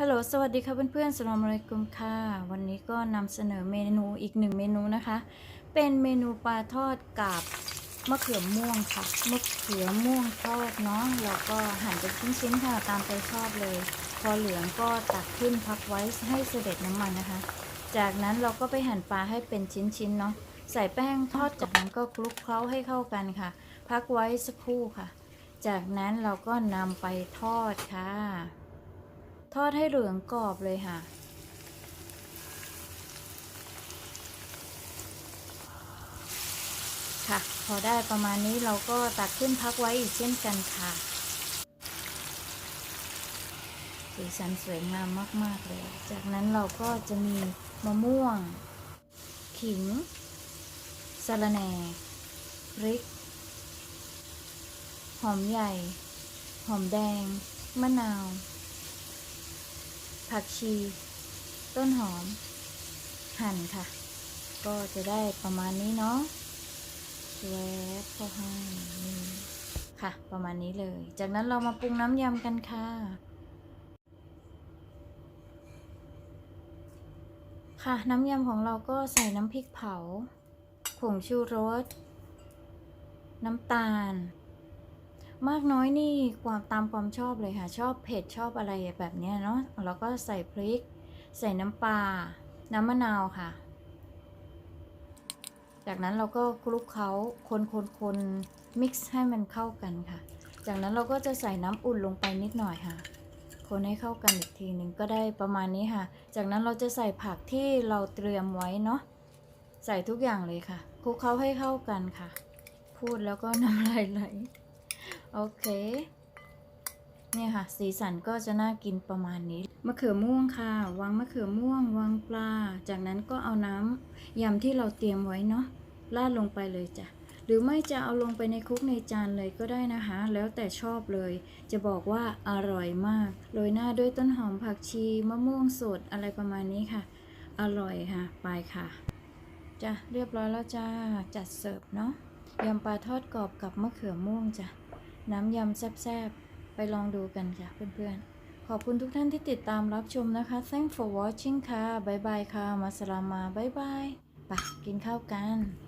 ฮัลโหล สวัสดีค่ะเพื่อนๆสลามอะลัยกุมค่ะ วันนี้ก็นำเสนอเมนูอีกหนึ่งเมนูนะคะ เป็นเมนูปลาทอดกับมะเขือม่วงค่ะ มะเขือม่วงทอดเนาะ แล้วก็หั่นเป็นชิ้นๆค่ะตามใจชอบเลย พอเหลืองก็ตักขึ้นพักไว้ให้เสด็จน้ำมันนะคะ จากนั้นเราก็ไปหั่นปลาให้เป็นชิ้นๆเนาะ ใส่แป้งทอดจากนั้นก็คลุกเคล้าให้เข้ากันค่ะ พักไว้สักครู่ค่ะ จากนั้นเราก็นำไปทอดค่ะ ทอดให้เหลืองกรอบเลยค่ะ ค่ะ พอได้ประมาณนี้เราก็ตักขึ้นพักไว้อีกเช่นกันค่ะ สีสันสวยงามมาก ๆ เลย จากนั้นเราก็จะมีมะม่วง ขิงสะระแหน่พริก หอมใหญ่ หอมแดง มะนาว ผักชี ต้นหอม หั่นค่ะ ก็จะได้ประมาณนี้เนาะแวบเข้าให้นี่ค่ะ ประมาณนี้เลย จากนั้นเรามาปรุงน้ำยำกันค่ะ ค่ะน้ำยำของเราก็ใส่น้ำพริกเผาผงชูรส น้ำตาล มากน้อยนี่ความตามความชอบเลยค่ะ ชอบเผ็ดชอบอะไรแบบนี้เนาะเราก็ใส่พริก ใส่น้ำปลาน้ำมะนาวค่ะ จากนั้นเราก็คลุกเคล้าคนคนคนมิกซ์ให้มันเข้ากันค่ะ จากนั้นเราก็จะใส่น้ำอุ่นลงไปนิดหน่อยค่ะ คนให้เข้ากันอีกทีหนึ่งก็ได้ประมาณนี้ค่ะ จากนั้นเราจะใส่ผักที่เราเตรียมไว้เนาะใส่ทุกอย่างเลยค่ะคลุกเคล้าให้เข้ากันค่ะ พูดแล้วก็น้ำลายไหล โอเค เนี่ยค่ะ สีสันก็จะน่ากินประมาณนี้ มะเขือม่วงค่ะ วางมะเขือม่วง วางปลา จากนั้นก็เอาน้ำยำที่เราเตรียมไว้เนาะราดลงไปเลยจ้ะ หรือไม่จะเอาลงไปในคลุกในจานเลยก็ได้นะคะ แล้วแต่ชอบเลย จะบอกว่าอร่อยมาก โรยหน้าด้วยต้นหอมผักชี มะม่วงสดอะไรประมาณนี้ค่ะ อร่อยค่ะ ไปค่ะ จ้ะ เรียบร้อยแล้วจ้า จัดเสิร์ฟเนาะ ยำปลาทอดกรอบกับมะเขือม่วงจ้ะ น้ำยำแซ่บๆ ไปลองดูกันค่ะเพื่อนๆ ขอบคุณทุกท่านที่ติดตามรับชมนะคะ Thanks for watching ค่ะ บ๊ายบายค่ะ มาสลามา บ๊ายบายไปกินข้าวกัน